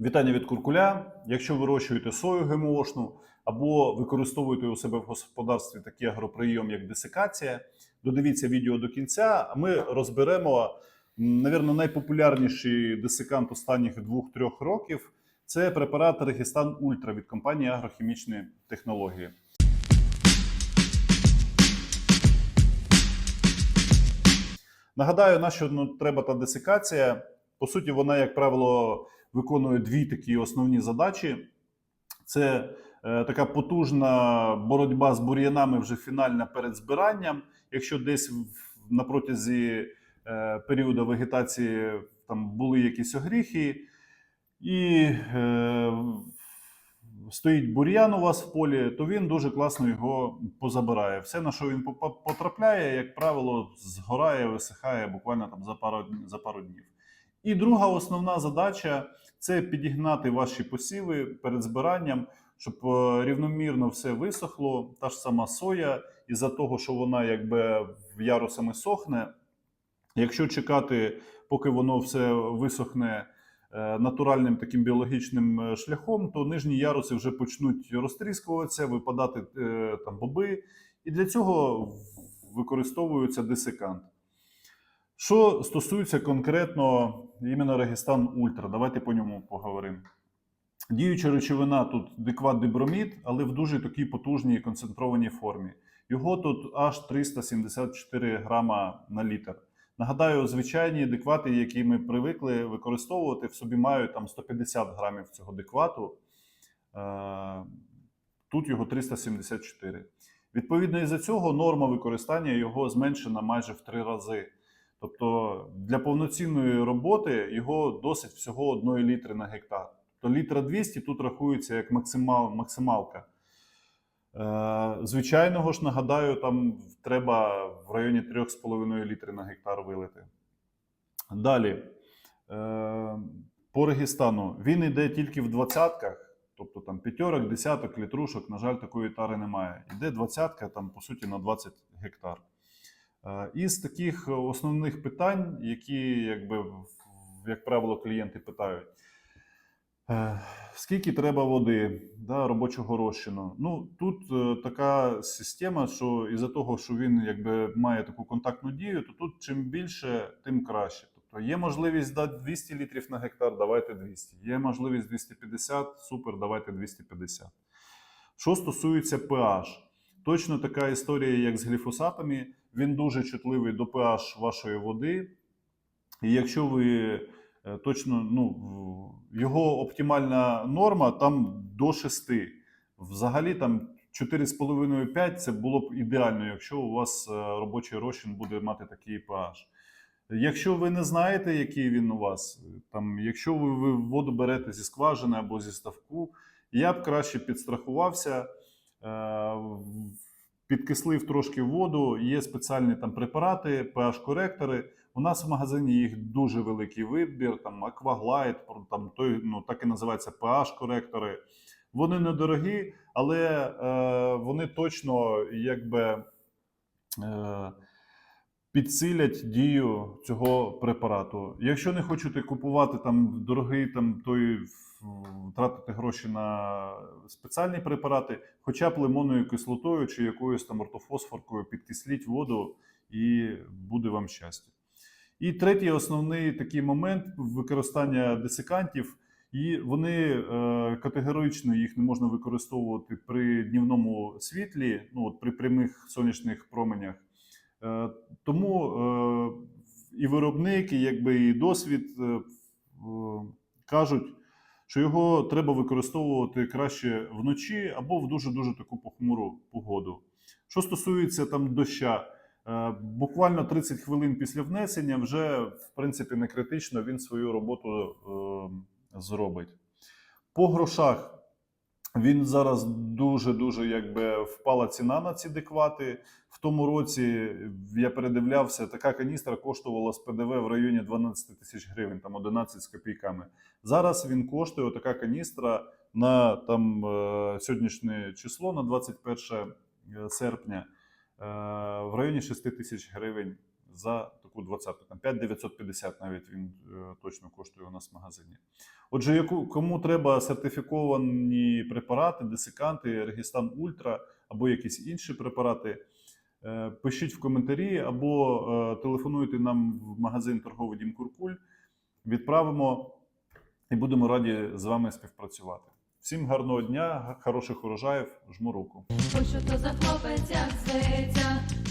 Вітання від Куркуля. Якщо вирощуєте сою ГМОшну або використовуєте у себе в господарстві такий агроприйом, як десикація, додивіться відео до кінця. Ми розберемо, навірно, найпопулярніший десикант останніх 2-3 років. Це препарат Регістан Ультра від компанії Агрохімічні технології. Нагадаю, на що треба та десикація. По суті, вона, як правило, виконує дві такі основні задачі: це е, така потужна боротьба з бур'янами вже фінальна перед збиранням. Якщо десь на протязі е, періоду вегетації там були якісь огріхи, і е, стоїть бур'ян у вас в полі, то він дуже класно його позабирає. Все, на що він потрапляє, як правило, згорає, висихає буквально там за пару, за пару днів. І друга основна задача це підігнати ваші посіви перед збиранням, щоб е, рівномірно все висохло. Та ж сама соя, із-за того, що вона якби ярусами сохне. Якщо чекати, поки воно все висохне е, натуральним таким біологічним е, шляхом, то нижні яруси вже почнуть розтріскуватися, випадати там боби. І для цього використовується десикант. Що стосується конкретно іменно Регістан Ультра, давайте по ньому поговоримо. Діюча речовина тут дикват дибромід, але в дуже такій потужній концентрованій формі. Його тут аж 374 грама на літр. Нагадаю, звичайні диквати, які ми привикли використовувати, в собі мають там 150 грамів цього диквату. Е, Тут його 374. Відповідно, із-за цього норма використання його зменшена майже в три рази. Тобто для повноцінної роботи його досить всього 1 літри на гектар. То літра 200 тут рахується як максимал, максималка. Е, звичайного ж, нагадаю, там треба в районі 3,5 літри на гектар вилити. Далі. Е, по Регістану. Він йде тільки в двадцятках, тобто там п'ятерок, десяток, літрушок. На жаль, такої тари немає. Іде двадцятка, там, по суті, на 20 гектар. Е, Із таких основних питань, які, якби, як правило, клієнти питають. Е, Скільки треба води, да, робочого розчину? Ну тут е, така система, що із-за того, що він якби має таку контактну дію, то тут чим більше, тим краще. Тобто є можливість дати 200 літрів на гектар, давайте 200. Є можливість 250, супер, давайте 250. Що стосується pH, точно така історія, як з гліфосатами. Він дуже чутливий до pH вашої води. І якщо ви е, точно, ну, його оптимальна норма там до 6. Взагалі там 4,5-5 це було б ідеально, якщо у вас е, робочий розчин буде мати такий pH. Якщо ви не знаєте, який він у вас, там, якщо ви, ви воду берете зі скважини або зі ставку, я б краще підстрахувався, е, підкислив трошки воду, є спеціальні там препарати, pH-коректори. У нас в магазині їх дуже великий вибір, там Aquaglide, там той, ну, так і називається pH-коректори. Вони недорогі, але е, вони точно якби е, підсилять дію цього препарату. Якщо не хочете купувати там дорогий там той тратити гроші на спеціальні препарати, хоча б лимонною кислотою чи якоюсь там ортофосфоркою підкисліть воду і буде вам щастя. І третій основний такий момент використання десикантів. І вони е, категорично їх не можна використовувати при днівному світлі, ну от при прямих сонячних променях. Е, тому е, і виробник, і якби і досвід е, кажуть, що його треба використовувати краще вночі або в дуже дуже таку похмуру погоду. Що стосується там доща, буквально 30 хвилин після внесення вже в принципі не критично він свою роботу зробить. По грошах він зараз дуже дуже якби впала ціна на ці деквати. В тому році я передивлявся, така каністра коштувала з ПДВ в районі 12 тисяч гривень, там 11 з копійками. Зараз він коштує така каністра на там е, сьогоднішнє число, на 21 серпня, е, в районі 6 тисяч гривень за таку двадцятку. Там 5950 навіть він е, точно коштує у нас в магазині. Отже, яку, кому треба сертифіковані препарати, десиканти, Регістан Ультра або якісь інші препарати, е, пишіть в коментарі або е, телефонуйте нам в магазин торговий дім Куркуль. Відправимо і будемо раді з вами співпрацювати. Всім гарного дня, хороших урожаїв, жму руку. Що то за хлопець, як то